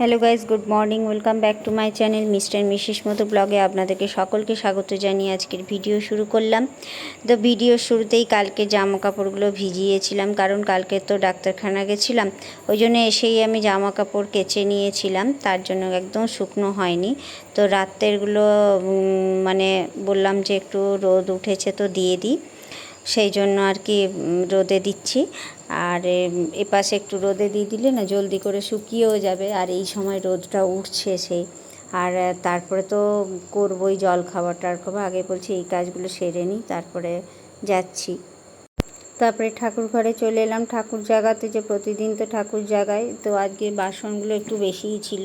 Hello guys good morning. Welcome back to my channel mister missus মতো ব্লগে আপনাদেরকে সকলকে স্বাগত জানিয়ে আজকের ভিডিও শুরু করলাম। তো ভিডিও শুরুতেই কালকে জামা কাপড়গুলো ভিজিয়েছিলাম, কারণ কালকে তো ডাক্তারখানা গেছিলাম। ওই জন্য এসেই আমি জামা কাপড় কেচে নিয়েছিলাম, তার জন্য একদম শুকনো হয়নি। তো রাত্রেরগুলো মানে বললাম যে একটু রোদ উঠেছে তো দিয়ে দিই। সেই জন্য আর কি রোদে দিচ্ছি। আর এপাশে একটু রোদে দিয়ে দিলে না জলদি করে শুকিয়েও যাবে। আর এই সময় রোদটা উঠছে সেই। আর তারপরে তো করবোই জল খাবার টার খাবার। আগে বলছি এই কাজগুলো সেরে নিই, তারপরে যাচ্ছি। তারপরে ঠাকুর ঘরে চলে এলাম। ঠাকুর জাগাতে যে প্রতিদিন তো ঠাকুর জাগায়, তো আজকে বাসনগুলো একটু বেশিই ছিল।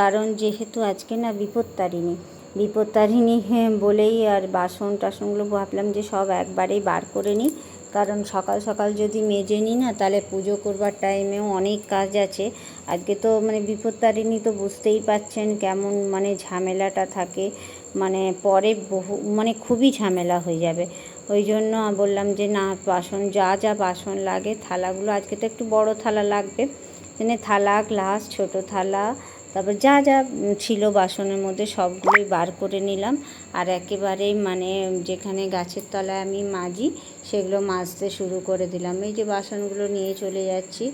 কারণ যেহেতু আজকে না বিপত্তারিণী বিপত্তারিণী হ্যাঁ বলেই আর বাসন টাসনগুলো ভাবলাম যে সব একবারেই বার করে নিই। কারণ সকাল সকাল যদি মেজে নিই না, তাহলে পুজো করবার টাইমেও অনেক কাজ আছে। আজকে তো মানে বিপত্তারিণী তো বুঝতেই পাচ্ছেন কেমন মানে ঝামেলাটা থাকে। মানে পরে বহু মানে খুবই ঝামেলা হয়ে যাবে। ওই জন্য বললাম যে না, বাসন, যা যা বাসন লাগে, থালাগুলো, আজকে তো একটু বড় থালা লাগবে। মানে থালা, গ্লাস, ছোট থালা তারপর যা যা ছিল বাসনের মধ্যে সবগুলোই বার করে নিলাম। আর একেবারে মানে যেখানে গাছের তলায় আমি মাজি, সেগুলো মাজতে শুরু করে দিলাম। এই যে বাসনগুলো নিয়ে চলে যাচ্ছি,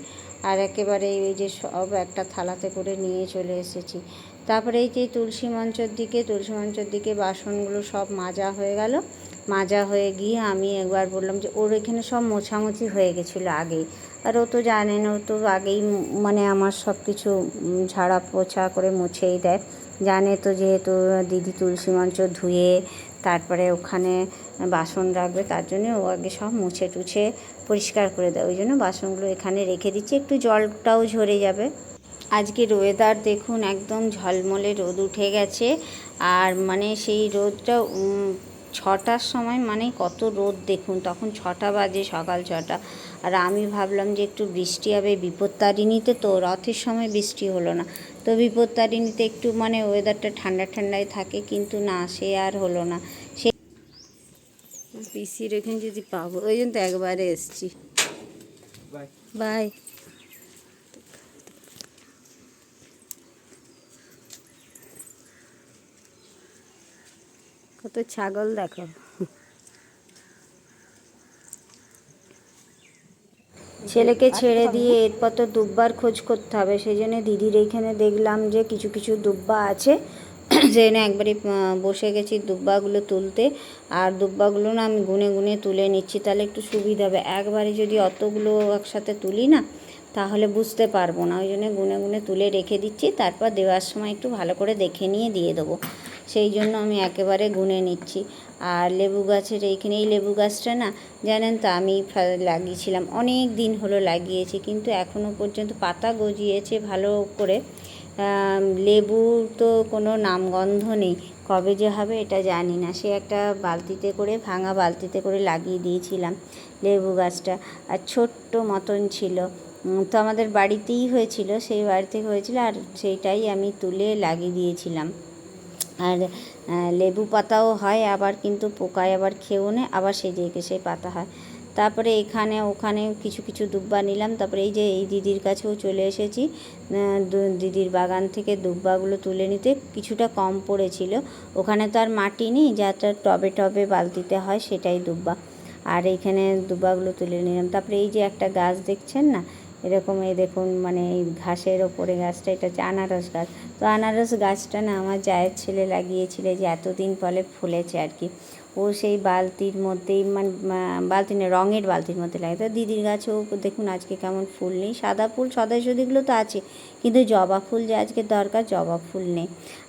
আর একেবারে এই যে সব একটা থালাতে করে নিয়ে চলে এসেছি। তারপরে এই যে তুলসী মঞ্চের দিকে, তুলসী মঞ্চের দিকে বাসনগুলো সব মাজা হয়ে গেল। মাজা হয়ে গিয়ে আমি একবার বললাম যে, ওর এখানে সব মোছামুছি হয়ে গেছিল আগেই। আর ও তো জানেন ও তো আগেই মানে আমার সব কিছু ঝাড়া পোছা করে মুছেই দেয়। জানে তো যেহেতু দিদি তুলসী মঞ্চ ধুয়ে তারপরে ওখানে বাসন রাখবে, তার জন্য ও আগে সব মুছে টুছে পরিষ্কার করে দেয়। ওই জন্য বাসনগুলো এখানে রেখে দিচ্ছি, একটু জলটাও ঝরে যাবে। আজকের ওয়েদার দেখুন, একদম ঝলমলে রোদ উঠে গেছে। আর মানে সেই রোদটা ছটার সময় মানে কত রোদ দেখুন, তখন ছটা বাজে, সকাল ছটা। আর আমি ভাবলাম যে একটু বৃষ্টি হবে বিপত্তারিণীতে তো রথের সময় বৃষ্টি হলো না। তো বিপত্তারিণীতে একটু মানে ওয়েদারটা ঠান্ডা ঠান্ডায় থাকে কিন্তু না সে আর হলো না। সে পিসির এখানে যদি পাবো ওই জন্য তো একবারে এসছি। বাই কত ছাগল দেখো। ছেলেকে ছেড়ে দিয়ে এরপর তো দুব্বার খোঁজ করতে হবে। সেই জন্য দিদির এইখানে দেখলাম যে কিছু কিছু দুব্বা আছে। সেখানে একবারে আহ, বসে গেছি দুব্বাগুলো তুলতে। আর দুব্বাগুলো না আমি গুনে গুনে তুলে নিচ্ছি। তাহলে একটু সুবিধা হবে। একবারে যদি অতগুলো একসাথে তুলি না তাহলে বুঝতে পারব না। ওই জন্য গুনে গুনে তুলে রেখে দিচ্ছি। তারপর দেওয়ার সময় একটু ভালো করে দেখে নিয়ে দিয়ে দেবো। সেই জন্য আমি একেবারে গুনে নিচ্ছি। আর লেবু গাছের এইখানে, এই লেবু গাছটা না, জানেন তো, আমি লাগিয়েছিলাম। অনেক দিন হলো লাগিয়েছি, কিন্তু এখনও পর্যন্ত পাতা গজিয়েছে ভালো করে। লেবু তো কোনো নামগন্ধ নেই। কবে যে হবে এটা জানি না। সে একটা বালতিতে করে, ভাঙা বালতিতে করে লাগিয়ে দিয়েছিলাম লেবু গাছটা। আর ছোট্ট মতন ছিল। তো আমাদের বাড়িতেই হয়েছিল, সেই বাড়িতে হয়েছিল, আর সেইটাই আমি তুলে লাগিয়ে দিয়েছিলাম। আর লেবু পাতাও হয়, আবার কিন্তু পোকায় আবার খেয়েও নেয় আবার সেই দিকে সেই পাতা হয়। তারপরে এখানে ওখানে কিছু কিছু দুব্বা নিলাম। তারপরে এই যে এই দিদির কাছেও চলে এসেছি। দিদির বাগান থেকে দুব্বাগুলো তুলে নিতে। কিছুটা কম পড়েছিল। ওখানে তো আর মাটি নেই যাটা টবে টবে বালতিতে হয়, সেটাই দুব্বা। আর এইখানে দুব্বাগুলো তুলে নিলাম। তারপরে এই যে একটা গাছ দেখছেন না এরকম এই দেখুন মানে এই ঘাসের ওপরে গাছটা, এটা হচ্ছে আনারস গাছ। তো আনারস গাছটা না আমার জায়ের ছেলে লাগিয়েছিল যে এতদিন পরে ফুলেছে আর কি। ও সেই বালতির মধ্যেই মানে বালতি না, রঙের বালতির মধ্যে লাগে তো দিদির গাছেও দেখুন আজকে কেমন ফুল নেই। সাদা ফুল সদাই সদিগুলো তো আছে, কিন্তু জবা ফুল যে আজকে দরকার, জবা ফুল নেই।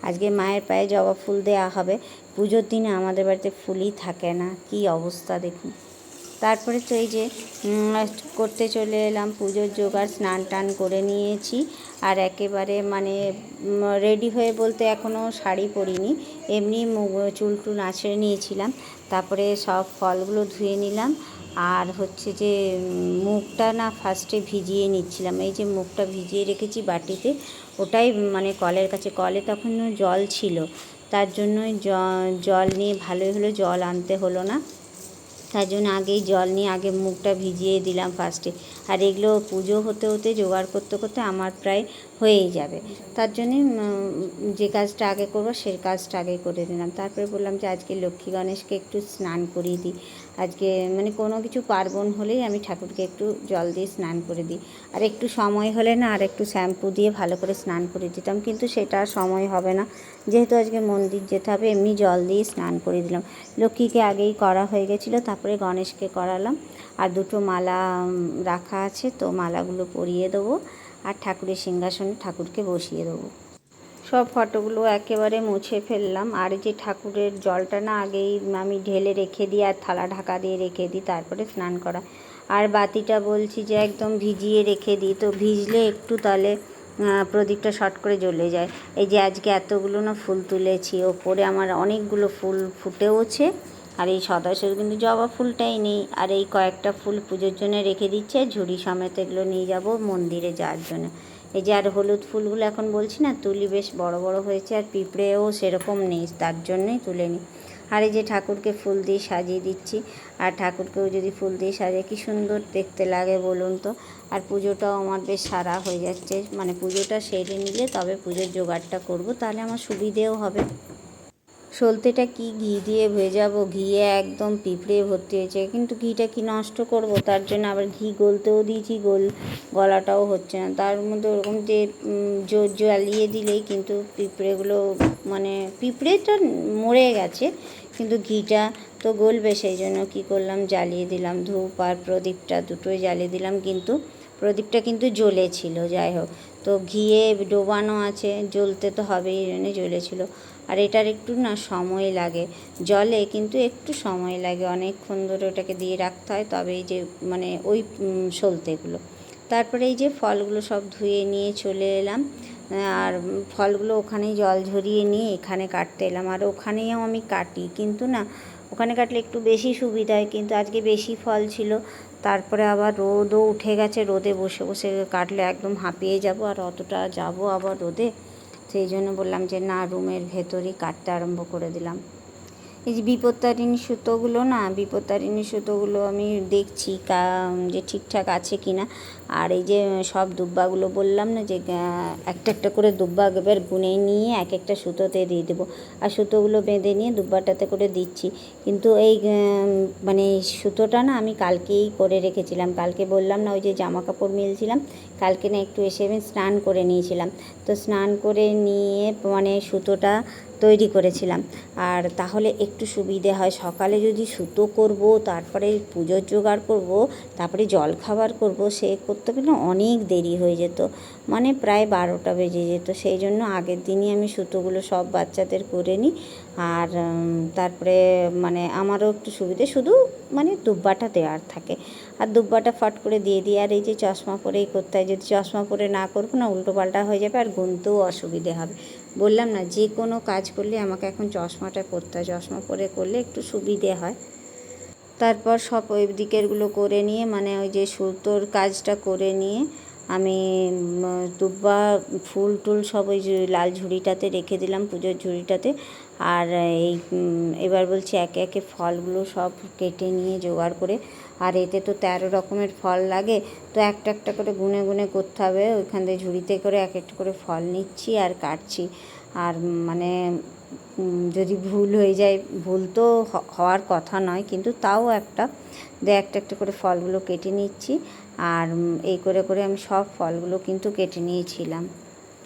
আজকে মায়ের পায়ে জবা ফুল দেওয়া হবে। পুজোর দিনে আমাদের বাড়িতে ফুলই থাকে না। কি অবস্থা দেখুন। তারপরে তো এই যে করতে চলে এলাম পুজোর জোগাড়, স্নান টান করে নিয়েছি। আর একেবারে মানে রেডি হয়ে বলতে এখনও শাড়ি পরিনি। এমনি চুল টুল আঁচড়ে নিয়েছিলাম। তারপরে সব ফলগুলো ধুয়ে নিলাম। আর হচ্ছে যে, মুখটা না ফার্স্টে ভিজিয়ে নিচ্ছিলাম। এই যে মুখটা ভিজিয়ে রেখেছি বাটিতে, ওটাই মানে কলের কাছে, কলে তখন জল ছিল। তার জন্যই জল নিয়ে ভালোই হলো, জল আনতে হলো না। তার জন্য আগেই জল নিয়ে আগে মুখটা ভিজিয়ে দিলাম ফার্স্টে আর এগুলো পুজো হতে হতে, জোগাড় করতে করতে আমার প্রায় হয়েই যাবে। তার জন্যে যে কাজটা আগে করব, সে কাজটা আগে করে দিলাম তারপরে বললাম যে, আজকে লক্ষ্মী গণেশকে একটু স্নান করিয়ে দিই। আজকে মানে কোনো কিছু পার্বণ হলেই আমি ঠাকুরকে একটু জল দিয়ে স্নান করে দিই। আর একটু সময় হলে না আর একটু শ্যাম্পু দিয়ে ভালো করে স্নান করে দিতাম, কিন্তু সেটা আর সময় হবে না। যেহেতু আজকে মন্দির যেতে হবে, এমনি জল দিয়ে স্নান করে দিলাম। লক্ষ্মীকে আগেই করা হয়ে গেছিল, তারপরে গণেশকে করালাম। আর দুটো মালা রাখা আছে, তো মালাগুলো পরিয়ে দেবো। আর ঠাকুরের সিংহাসনে ঠাকুরকে বসিয়ে দেবো। সব ফটোগুলো একেবারে মুছে ফেললাম। আর যে ঠাকুরের জলটা না আগেই আমি ঢেলে রেখে দিই আর থালা ঢাকা দিয়ে রেখে দিই, তারপরে স্নান করা। আর বাতিটা বলছি যে একদম ভিজিয়ে রেখে দিই। তো ভিজলে একটু তাহলে প্রদীপটা শর্ট করে জ্বলে যায়। এই যে আজকে এতগুলো না ফুল তুলেছি, ওপরে আমার অনেকগুলো ফুল ফুটেওছে। আর এই সদস্যের কিন্তু জবা ফুলটাই নেই। আর এই কয়েকটা ফুল পুজোর জন্য রেখে দিচ্ছে। ঝুড়ি সমেত এগুলো নিয়ে যাব মন্দিরে যাওয়ার জন্য। এই যে আর হলুদ ফুলগুলো এখন বলছি না, তুলি বেশ বড় বড় হয়েছে আর পিঁপড়েও সেরকম নেই, তার জন্যই তুলে নিই। আর এই যে ঠাকুরকে ফুল দিয়ে সাজিয়ে দিচ্ছি, আর ঠাকুরকেও যদি ফুল দিয়ে সাজিয়ে, কী সুন্দর দেখতে লাগে বলুন তো। আর পুজোটাও আমার বেশ সারা হয়ে যাচ্ছে মানে পুজোটা সেরে নিলে তবে পুজোর জোগাড়টা করব, তাহলে আমার সুবিধেও হবে। সলতেটা কি ঘি দিয়ে ভেজাবো? ঘিয়ে একদম পিঁপড়ে ভর্তি হয়েছে। কিন্তু ঘিটা কি নষ্ট করব? তার জন্য আবার ঘি গলতেও দিয়েছি, গোল গলাটাও হচ্ছে না। তার মধ্যে ওরকম যে জোর জ্বালিয়ে দিলেই কিন্তু পিঁপড়েগুলো মানে পিঁপড়েটা মরে গেছে, কিন্তু ঘিটা তো গলবে সেই জন্য কী করলাম? জ্বালিয়ে দিলাম ধূপ আর প্রদীপটা দুটোই জ্বালিয়ে দিলাম। কিন্তু প্রদীপটা কিন্তু জ্বলেছিল, যাই হোক। তো ঘিয়ে ডোবানো আছে, জ্বলতে তো হবেই জন্য জ্বলেছিল। আর এটার একটু না সময় লাগে। জলে কিন্তু একটু সময় লাগে, অনেকক্ষণ ধরে ওটাকে দিয়ে রাখতে হয়, তবে এই যে মানে ওই সলতেগুলো। তারপরে এই যে ফলগুলো সব ধুয়ে নিয়ে চলে এলাম, আর ফলগুলো ওখানেই জল ঝরিয়ে নিয়ে এখানে কাটতে এলাম। আর ওখানেও আমি কাটি, কিন্তু না, ওখানে কাটলে একটু বেশি সুবিধা হয়, কিন্তু আজকে বেশি ফল ছিল, তারপরে আবার রোদও উঠে গেছে, রোদে বসে বসে কাটলে একদম হাঁপিয়ে যাব, আর অতটা যাব আবার রোদে। সেই জন্য বললাম যে না রুমের ভেতরই কাটতে আরম্ভ করে দিলাম। এই যে বিপত্তারিণী সুতোগুলো না, বিপত্তারিণী সুতোগুলো আমি দেখছি কা, যে ঠিকঠাক আছে কি না আর এই যে সব দুব্বাগুলো বললাম না যে একটা একটা করে দুব্বা এবার গুনে নিয়ে এক একটা সুতোতে দিয়ে দেবো। আর সুতোগুলো বেঁধে নিয়ে দুব্বাটাতে করে দিচ্ছি। কিন্তু এই মানে সুতোটা না আমি কালকেই করে রেখেছিলাম। কালকে বললাম না, ওই যে জামা কাপড় মিলছিলাম, কালকে না একটু এসে আমি স্নান করে নিয়েছিলাম। তো স্নান করে নিয়ে মানে সুতোটা তৈরি করেছিলাম। আর তাহলে একটু সুবিধে হয়, সকালে যদি সুতো করব, তারপরে পুজোর জোগাড় করব, তারপরে জল খাবার করব, সে করতে গেলে অনেক দেরি হয়ে যেত। মানে প্রায় বারোটা বেজে যেত। সেই জন্য আগের দিনই আমি সুতোগুলো সব বাচ্চাদের করে নিই। আর তারপরে মানে আমারও একটু সুবিধে, শুধু মানে দুব্বাটা দেওয়ার থাকে। আর দুব্বাটা ফট করে দিয়ে দিই, আর এই যে চশমা পরেই করতে হয়। যদি চশমা পরে না করব না উল্টো পাল্টা হয়ে যাবে, আর গুনতেও অসুবিধে হবে। বললাম না, যে কোনো কাজ করলে আমাকে এখন চশমাটা পরতে হয়। চশমা পরে করলে একটু সুবিধে হয়। তারপর সব ওই দিকেরগুলো করে নিয়ে মানে ওই যে সুতোর কাজটা করে নিয়ে আমি দুব্বা ফুল টুল সব ওই লাল ঝুড়িটাতে রেখে দিলাম, পুজোর ঝুড়িটাতে। আর এই এবার বলছি একে একে ফলগুলো সব কেটে নিয়ে জোগাড় করে আর এতে তো তেরো রকমের ফল লাগে। তো একটা একটা করে গুনে গুনে করতে হবে। ওইখান থেকে ঝুড়িতে করে এক একটা করে ফল নিচ্ছি আর কাটছি। আর মানে যদি ভুল হয়ে যায়, ভুল তো হওয়ার কথা নয়, কিন্তু তাও একটা দিয়ে একটা একটা করে ফলগুলো কেটে নিচ্ছি। আর এই করে করে আমি সব ফলগুলো কিন্তু কেটে নিয়েছিলাম।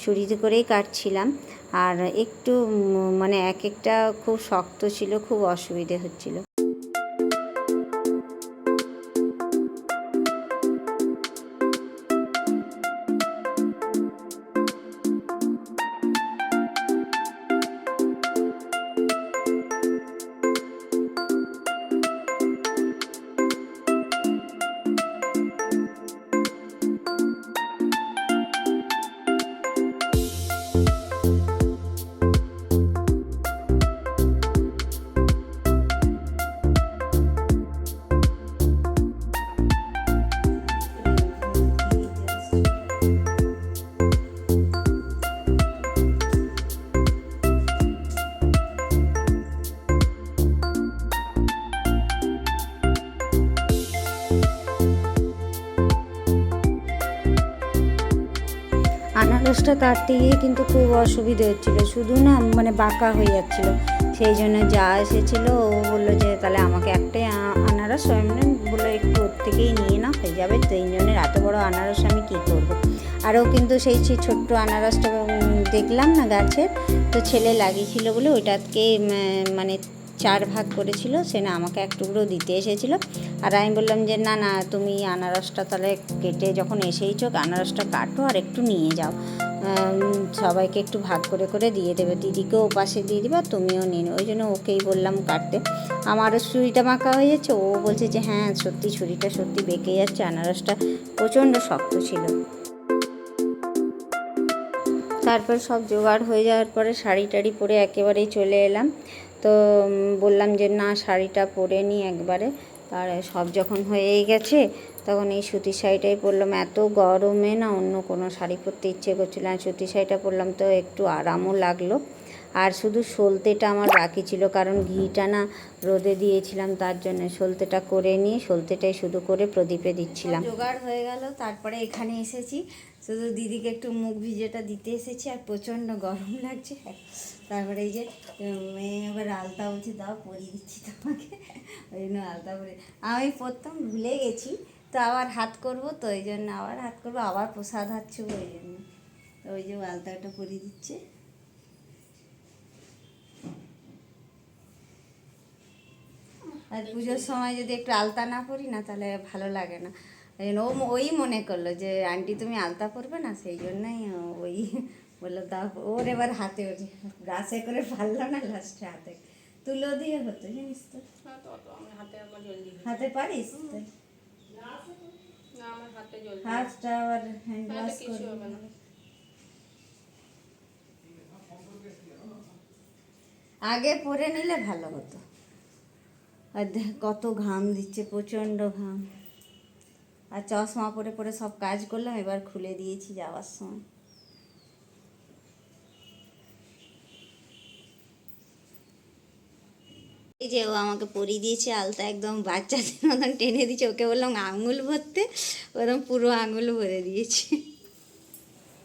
ছুরিতে করেই কাটছিলাম। আর একটু মানে এক একটা খুব শক্ত ছিল, খুব অসুবিধে হচ্ছিল। আনারসটা কাটতে গিয়ে কিন্তু খুব অসুবিধে হচ্ছিল। শুধু না মানে বাঁকা হয়ে যাচ্ছিল। সেই জন্য যা এসেছিল, ও বলল যে, তাহলে আমাকে একটাই আনারস সয়মন বলল, একটু ওর থেকেই নিয়ে না হয়ে যাবে। তিনজনের এত বড় আনারস আমি কী করব। আরও কিন্তু সেই সেই ছোট্ট আনারসটা দেখলাম না গাছের, তো ছেলে লাগিয়েছিল বলে ওইটাকে মানে চার ভাগ করেছিল, সে না আমাকে এক টুকরো দিতে এসেছিল। আর আমি বললাম যে, না না, তুমি আনারসটা তাহলে কেটে যখন এসেইছো, আনারসটা কাটো আর একটু নিয়ে যাও। সবাইকে একটু ভাগ করে করে দিয়ে দেবে। দিদিকেও পাশে দিয়ে দিবে আর তুমিও নিয়ে নেবে ওই জন্য ওকেই বললাম কাটতে। আমারও ছুরিটা মাখা হয়ে যাচ্ছে। ও বলছে যে হ্যাঁ সত্যি ছুরিটা সত্যি বেঁকে যাচ্ছে। আনারসটা প্রচণ্ড শক্ত ছিল। তারপর সব জোগাড় হয়ে যাওয়ার পরে শাড়ি টাড়ি পরে একেবারেই চলে এলাম। তো বললাম যে না, শাড়িটা পরে নিই একবারে। আর সব যখন হয়েই গেছে, তখন এই সুতির শাড়িটাই পরলাম। এত গরমে না অন্য কোনো শাড়ি পরতে ইচ্ছে করছিল না। সুতির শাড়িটা পরলাম তো একটু আরামও লাগল। আর শুধু সলতেটা আমার বাকি ছিল, কারণ ঘিটা না রোদে দিয়েছিলাম, তার জন্য সলতেটা করে নিয়ে সলতেটাই শুধু করে প্রদীপে দিচ্ছিলাম। জোগাড় হয়ে গেল, তারপরে এখানে এসেছি। শুধু দিদিকে একটু মুখ ভিজেটা দিতে এসেছি, আর প্রচণ্ড গরম লাগছে। তারপরে এই যে মেয়ে এবার আলতা বলছে, দাও, পরিয়ে দিচ্ছি তোমাকে। ওই জন্য আলতা পরে, আমি প্রথম ভুলে গেছি, তো আবার হাত করব, তো ওই জন্য আবার হাত করব, আবার প্রসাদ হাতছু ওই জন্য। তো ওই যে আলতাটা পরিয়ে দিচ্ছে। আর পুজোর সময় যদি একটু আলতা না পরি না, তাহলে ভালো লাগে না। এই জন্য ও ওই মনে করল যে, আন্টি, তুমি আলতা পরবে না? সেই জন্যই ওই বলল দাও ওর এবার হাতে ওঠে গাছে করে পারল না লাস্টে হাতে তুলো দিয়ে হতো জানিস তো হ্যাঁ তো অত আমার হাতে আমার জলদি হয়। হাতে পারিস তো? না আমার হাতে জলদি হয়। হাতটা আবার হ্যান্ড হাতে ওয়াশ কিছু হবে করবে না আগে পরে নিলে ভালো হতো আর দেখ কত ঘাম দিচ্ছে প্রচণ্ড ঘাম আর চশমা পরে পরে সব কাজ করলাম এবার খুলে দিয়েছি যাওয়ার সময় এই যে ও আমাকে পরিয়ে দিয়েছে আলতা একদম বাচ্চাদের মতন টেনে দিয়েছে। ওকে বললাম আঙুল ভরতে। ওরকম পুরো আঙুল ভরে দিয়েছে।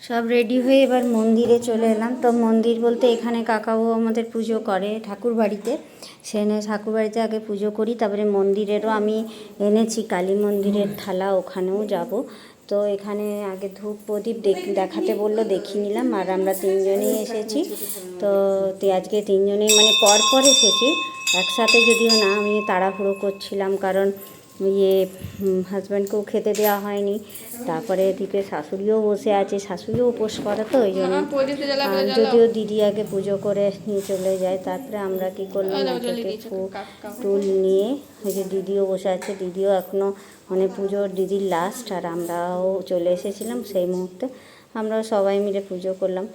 সব রেডি হয়ে এবার মন্দিরে চলে এলাম। তো মন্দির বলতে এখানে কাকাও আমাদের পুজো করে ঠাকুর বাড়িতে। সেখানে ঠাকুর বাড়িতে আগে পুজো করি, তারপরে মন্দিরেরও আমি এনেছি, কালী মন্দিরের থালা, ওখানেও যাব। তো এখানে আগে ধূপ প্রদীপ দেখ- দেখাতে বলল দেখিয়ে নিলাম, আর আমরা তিনজনেই এসেছি। তো আজকে তিনজনেই মানে পরপর পর এসেছি। একসাথে যদিও না, আমি তাড়াহুড়ো করছিলাম, কারণ ইয়ে হাজব্যান্ডকেও খেতে দেওয়া হয়নি। তারপরে এদিকে শাশুড়িও বসে আছে। শাশুড়িও উপোস করে তো ওই জন্য হ্যাঁ, আর যদিও দিদি আগে পুজো করে নিয়ে চলে যায়। তারপরে আমরা কি করলাম। টুল নিয়ে ওই যে দিদিও বসে আছে। দিদিও এখনও মানে পুজোর দিদির লাস্ট আর আমরাও চলে এসেছিলাম সেই মুহূর্তে। আমরা সবাই মিলে পুজো করলাম।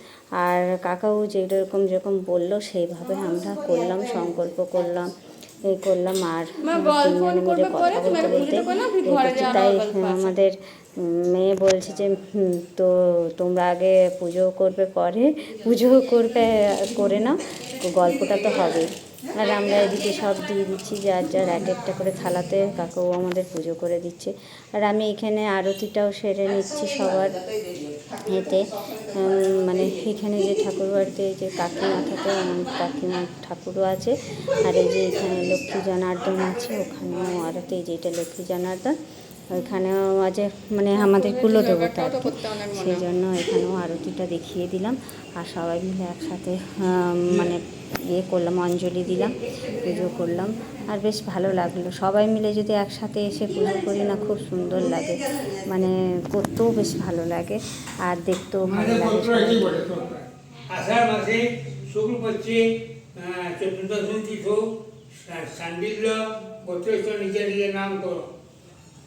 আর কাকাও যেরকম যেরকম বলল সেইভাবে আমরা করলাম সংকল্প করলাম। এই করলাম আর তিনজনে মিলে কথা বলতে বলতে তাই আমাদের মেয়ে বলছে যে তো তোমরা আগে পুজো করবে পরে পুজো করবে করে নাও গল্পটা তো হবেই। আর আমরা এদিকে সব দিয়ে দিচ্ছি, যার যার এক একটা করে থালাতে কাকাও আমাদের পুজো করে দিচ্ছে। আর আমি এখানে আরতিটাও সেরে নিচ্ছি সবার এতে। মানে এখানে যে ঠাকুর বাড়িতে যে কাকিমা থাকে কাকিমা ঠাকুরও আছে। আর এই যে এখানে লক্ষ্মী জনার্দন আছে, ওখানেও আরতি যেটা লক্ষ্মী জনার্দন ওইখানেও আছে মানে আমাদের কুলদেবতা সেই জন্য এখানেও আরতিটা দেখিয়ে দিলাম আর সবাই মিলে একসাথে মানে ইয়ে করলাম অঞ্জলি দিলাম পুজো করলাম। আর বেশ ভালো লাগল। সবাই মিলে যদি একসাথে এসে পুজো করি না খুব সুন্দর লাগে। মানে করতেও বেশ ভালো লাগে আর দেখতেও ভালো লাগে। আষাঢ় মাসে শুক্লপক্ষে চতুর্দশী তিথ সান্ডিল্য গোত্রেশ্বর নিজে নিজের নাম করো।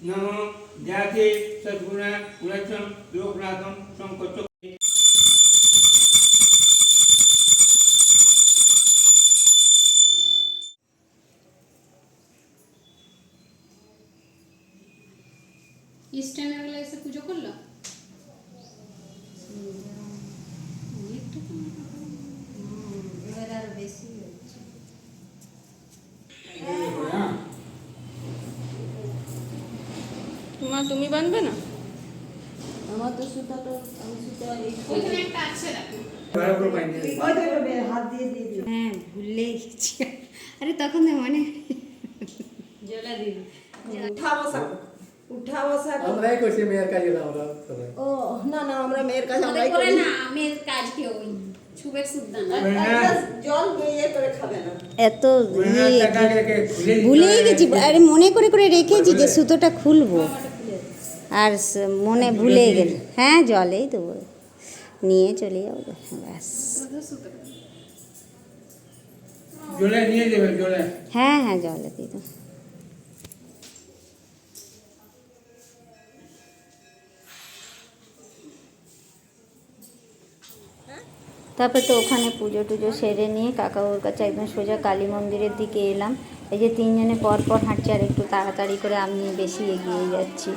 नमो जाते सद्गुणा गुणचम योगनाथम संकोच ইস্টার্ন বেলা এসে পুজো করল মা তুমি বানবে না? আমার তো সুতাটা আমি সুতা এই ওইখানে একটা আছে রাখো। ভালো করে বাইন্ধে হ্যাঁ ভুলে গেছি। আরে তখন মনে জলা দিন উঠা বসা উঠা বসা আমরাই করছি মেয়ের কাজে আমরা ও না না আমরা মেয়ের আমরাই করি। না কাজ ছুবের জল করে খাবে না। এত ভুলেই গেছি। আরে মনে করে করে রেখেছি যে সুতোটা খুলবো। আর মনে ভুলে গেল। হ্যাঁ জলেই দেবো। নিয়ে চলে যাব। ব্যাস। হ্যাঁ হ্যাঁ জলে দিয়ে দেবো। তারপর তো ওখানে পুজো টুজো সেরে নিয়ে কাকাবুর কাছে একদম সোজা কালী মন্দিরের দিকে এলাম। এই যে তিনজনে পর পর হাঁটছে আর একটু তাড়াতাড়ি করে আমি বেশি এগিয়ে যাচ্ছি।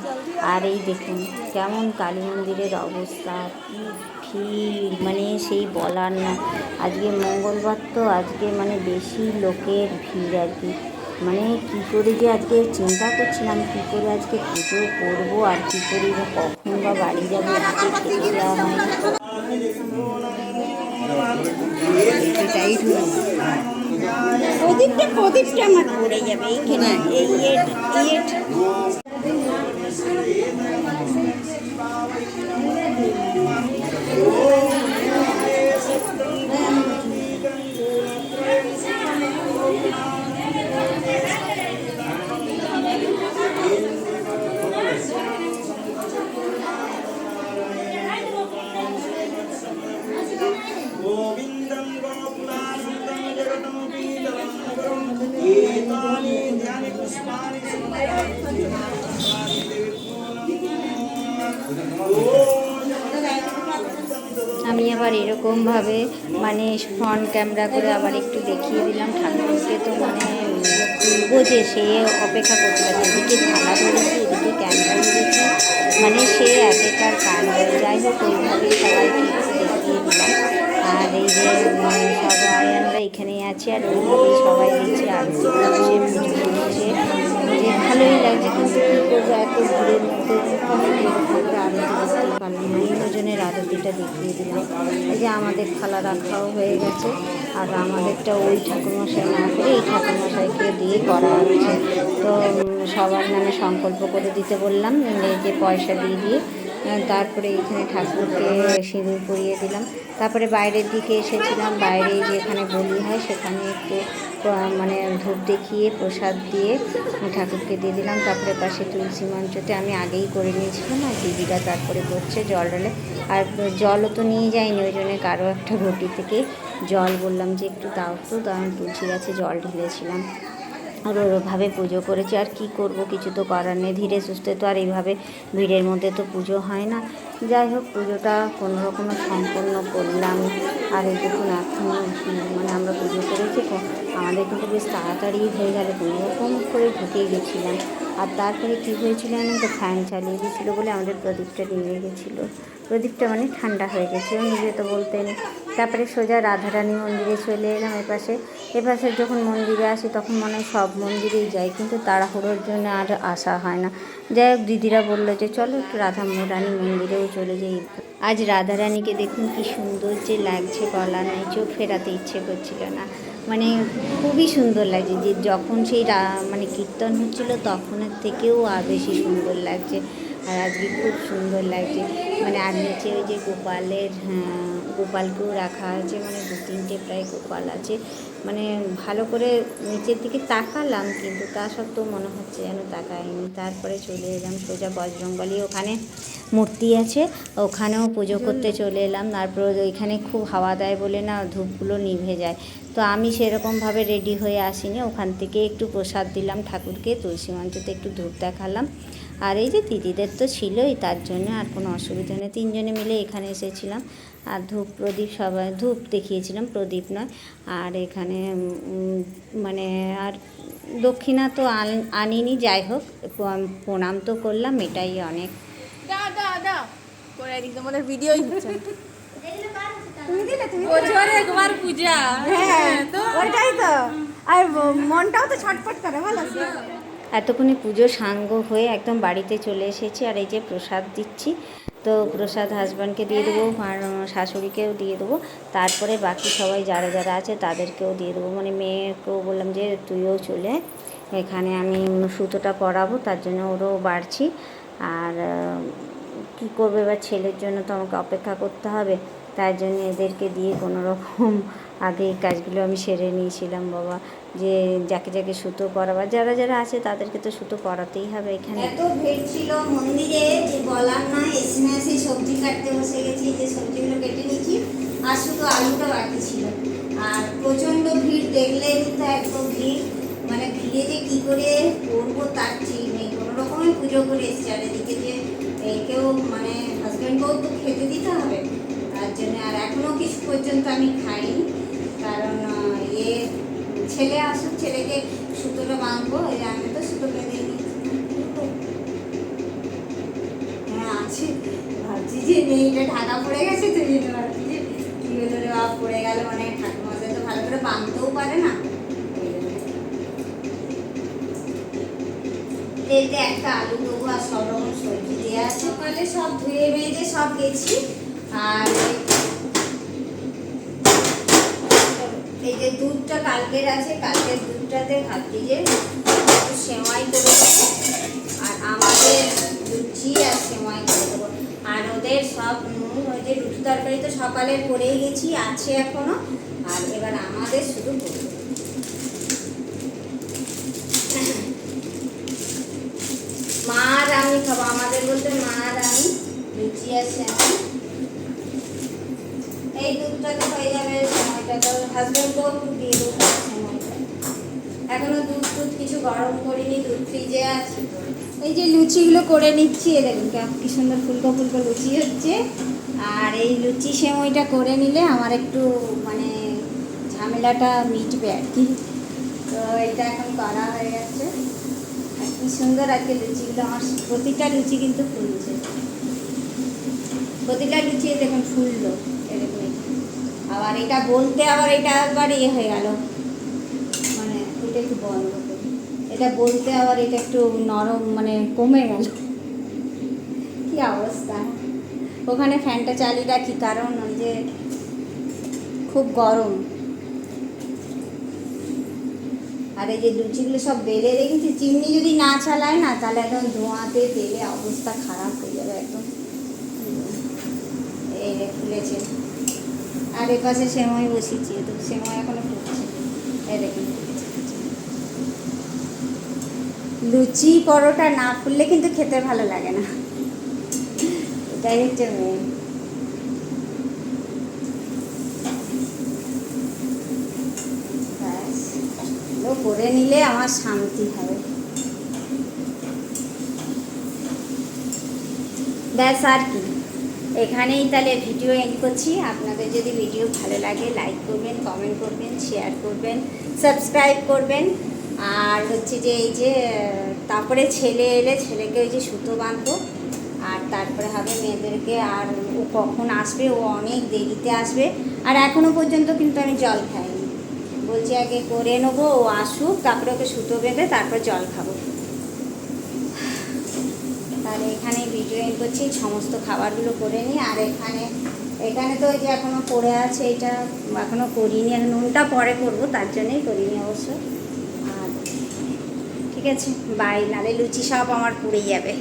আর এই দেখুন, কেমন কালী মন্দিরের অবস্থা ভিড় মানে সেই বলার না। আজকে মঙ্গলবার তো, আজকে মানে বেশি লোকের ভিড় আর কি। মানে কী করে যে আজকে চিন্তা করছিলাম, কী করে আজকে পুজো করব আর কী করে কখন বা বাড়ি যাব, আজকে খেতে দেওয়া হয়ে প্রদীপটা প্রদীপটা আমার পড়ে যাবে এইখানে এই ইয়েটা এরকমভাবে মানে ফ্রন্ট ক্যামেরা করে আবার একটু দেখিয়ে দিলাম। ঠাকুরকে তো মানে তুলবো যে সে অপেক্ষা করতে পারে এদিকে থালা ধরেছি, এদিকে ক্যামেরা ধরেছি। মানে সে একেকার কাণ্ড। যাই হোক ওইভাবেই সবাইকে দেখিয়ে দিলাম। আর এই যে সবাই আমরা এখানেই আছি, আর ওইভাবেই সবাই পুজো করছে। ভালোই লাগছে, কিন্তু কী করব, এত ভিড়ের মধ্যে পারলাম না এই ওজনের আরতিটা দেখিয়ে দিলাম এই যে আমাদের খালা রাখাও হয়ে গেছে, আর আমাদেরটা ওই ঠাকুরমশাই না করে এই ঠাকুরমশাইকে দিয়ে করা হচ্ছে। তো সবার নামে সংকল্প করে দিতে বললাম, যে পয়সা দিয়ে দিয়ে তারপরে এখানে ঠাকুরকে সিঁদুর পরিয়ে দিলাম। তারপরে বাইরের দিকে এসেছিলাম, বাইরে যেখানে বলি হয় সেখানে একটু মানে ধূপ দেখিয়ে, প্রসাদ দিয়ে ঠাকুরকে দিয়ে দিলাম। তারপরে পাশে তুলসী মঞ্চতে আমি আগেই করে নিয়েছিলাম আর দিদিরা তারপরে করছে জল ঢালে। আর জলও তো নিয়ে যাইনি ওই জন্য কারও একটা ঘটি থেকে জল বললাম যে একটু দাও তো আমি তুলসী গাছে জল ঢেলেছিলাম। আর ওইভাবে পুজো করেছি, আর কি করব কিছু তো করার নেই। ধীরে সুস্থে তো আর এইভাবে ভিড়ের মধ্যে তো পুজো হয় না। যাই হোক, পুজোটা কোনো রকমে সম্পন্ন করলাম। আর এই দেখুন, এখন মানে আমরা পুজো করেছি আমাদের কিন্তু বেশ তাড়াতাড়ি হয়ে গেল। কোনো রকম করে ঢুকে গেছিলাম। আর তারপরে কী হয়েছিল জানেন তো? ফ্যান চালিয়ে দিয়েছিলো বলে আমাদের প্রদীপটা নিভে গেছিল। প্রদীপটা মানে ঠান্ডা হয়ে গেছিল নিজে তো বলতে নেই তারপরে সোজা রাধারানী মন্দিরে চলে এলাম এপাশে। এপাশে যখন মন্দিরে আসি তখন মনে হয় সব মন্দিরেই যাই, কিন্তু তাড়াহুড়োর জন্য আর আসা হয় না। যাই হোক, দিদিরা বলল যে, চলো একটু রাধা রানী মন্দিরেও চলে যাই। আজ রাধারানীকে দেখুন কি সুন্দর যে লাগছে গলা নেই চোখ ফেরাতে ইচ্ছে করছিল না। মানে খুবই সুন্দর লাগছে যে, যখন সেই মানে কীর্তন হচ্ছিল তখনের থেকেও আর বেশি সুন্দর লাগছে। আর আজকে খুব সুন্দর লাগছে। মানে আর নিচে ওই যে গোপালের হ্যাঁ, গোপালকেও রাখা আছে। মানে দু তিনটে প্রায় গোপাল আছে। মানে ভালো করে নিচের দিকে তাকালাম, কিন্তু তা সত্ত্বেও মনে হচ্ছে যেন তাকায়নি তারপরে চলে এলাম সোজা বজরংবলী, ওখানে মূর্তি আছে, ওখানেও পুজো করতে চলে এলাম। তারপর ওইখানে খুব হাওয়া দেয় বলে না ধূপগুলো নিভে যায়। তো আমি সেরকমভাবে রেডি হয়ে আসিনি, ওখান থেকে একটু প্রসাদ দিলাম ঠাকুরকে, তুলসী মঞ্চতে একটু ধূপ দেখালাম। আর এই যে দিদিদের তো ছিলই, তার জন্য আর কোনো অসুবিধা নেই। তিনজনে মিলে এখানে এসেছিলাম। আর ধূপ প্রদীপ সবাই ধূপ দেখিয়েছিলাম প্রদীপ নয়। আর এখানে মানে আর দক্ষিণা তো আন- আনিনি যাই হোক প্রণাম তো করলাম এটাই অনেক। তোমাদের ভিডিওই হচ্ছে। বছরে একবার পূজা। হ্যাঁ তো। ওইটাই তো। আর মনটাও তো ছটফট করে ভালো এতক্ষণে পুজো সাঙ্গ হয়ে একদম বাড়িতে চলে এসেছি আর এই যে প্রসাদ দিচ্ছি তো প্রসাদ হাজব্যান্ডকে দিয়ে দেবো শাশুড়িকেও দিয়ে দেবো। তারপরে বাকি সবাই যারা যারা আছে তাদেরকেও দিয়ে দেবো। মানে মেয়েকেও বললাম যে, তুইও চলে। এখানে আমি সুতোটা পরাবো, তার জন্য ওরও বাড়ছি। আর কি করবে এবার ছেলের জন্য তো আমাকে অপেক্ষা করতে হবে। তার জন্য এদেরকে দিয়ে কোনো রকম আগে এই কাজগুলো আমি সেরে নিয়েছিলাম, বাবা। যে যাকে যাকে সুতো পরাবার, যারা যারা আছে তাদেরকে তো সুতো পরাতেই হবে এখানে। এত ভিড় ছিল মন্দিরে যে বলার না, এসে না এসে সবজি কাটতে বসে গেছি যে সবজিগুলো কেটে নিয়েছি, আর শুধু আলুটা বাকি ছিল। আর প্রচণ্ড ভিড়, দেখলে কিন্তু এত ভিড়। মানে ভিড়ে যে কী করে করব তার ঠিক নেই। কোনো পুজো করে এসছি। আর এদিকে যে একেও মানে হাজব্যান্ডকেও তো খেতে দিতে হবে? তার জন্য আর এখনও কিছু পর্যন্ত আমি খাইনি। কারণ ইয়ে ছেলে আসুক, ছেলেকে সুতোটা বাঁধবো, এই আমি তো সুতো বেঁধে হ্যাঁ আছে। ভাবছি যে মেয়েটা ঢাকা পড়ে গেছে তো, এই ভাবছি যে কি হলো পড়ে গেল। মানে ঠাকুমাকে তো ভালো করে বাঁধতেও পারে না। জন্য। একটা আলু দেবো আর সব রকম সবজি দেওয়া আছে। সকালে সব ধুয়ে মেজে সব গেছি। আর এই যে দুধটা কালকের আছে, কালকের দুধটাতে ভাবছি যে সেমাই করে আর আমাদের লুচি আর সেমাই করে দেবো আর ওদের সব নুন, ওই যে রুটি তরকারি তো সকালে করেই গেছি, আছে এখনও। আর এবার আমাদের শুধু করব। মা আর আমি খাব, আমাদের বলতে মা আর আমি লুচি আর সেমাই। এই দুধটা তো হয়ে যাবে সময়টা তো হাজব্যান্ডকেও একটু দিয়ে দেবো সময়টা এখনও দুধ টুধ কিছু গরম করিনি, দুধ ফ্রিজে আছে। এই যে লুচিগুলো করে নিচ্ছি এ দেখুন কি সুন্দর ফুলকো ফুলকো লুচি হচ্ছে। আর এই লুচি সেমইটা করে নিলে আমার একটু মানে ঝামেলাটা মিটবে আর কি। তো এটা এখন করা হয়ে গেছে। আর কি সুন্দর আজকে লুচিগুলো, আমার প্রতিটা লুচি কিন্তু ফুলছে। প্রতিটা লুচি দেখুন ফুললো। আবার এটা বলতে আবার এটা একবার ইয়ে হয়ে গেল। মানে এটা একটু বন্ধ এটা বলতে আবার এটা একটু নরম মানে কমে গেল। কি অবস্থা? ওখানে ফ্যানটা চালিয়ে রাখি কারণ? ওই যে খুব গরম। আর এই যে লুচিগুলো সব বেলে রেখেছি, চিমনি যদি না চালায় না, তাহলে একদম ধোঁয়াতে তেলে অবস্থা খারাপ হয়ে যাবে একদম। এই যে ফুলেছে আর এ পাশে সেমাই বসিয়েছি তো সেমাই এখনও ফুটছে এই দেখুন। লুচি পরোটা না ফুললে কিন্তু খেতে ভালো লাগে না। এটাই হচ্ছে ব্যাস করে নিলে আমার শান্তি হবে। ব্যাস, আর কি। এখানেই তাহলে ভিডিও এন্ড করছি। আপনাদের যদি ভিডিও ভালো লাগে লাইক করবেন কমেন্ট করবেন শেয়ার করবেন সাবস্ক্রাইব করবেন। আর হচ্ছে যে এই যে, তারপরে ছেলে এলে ছেলেকে ওই যে সুতো বাঁধবো। আর তারপরে হবে মেয়েদেরকে আর ও কখন আসবে, ও অনেক দেরিতে আসবে। আর এখনও পর্যন্ত কিন্তু আমি জল খাইনি। বলছি আগে করে নেব, ও আসুক, তারপরে ওকে সুতো বেঁধে তারপর জল খাব তাহলে এন্ড করছি, সমস্ত খাবারগুলো করে নিই আর এখানে এখানে তো যে এখনও পড়ে আছে, এটা এখনও করিনি, আর নুনটা পরে করব, তার জন্যই করিনি অবশ্য। আর ঠিক আছে, বাই, নালে লুচি সব আমার পুড়ে যাবে।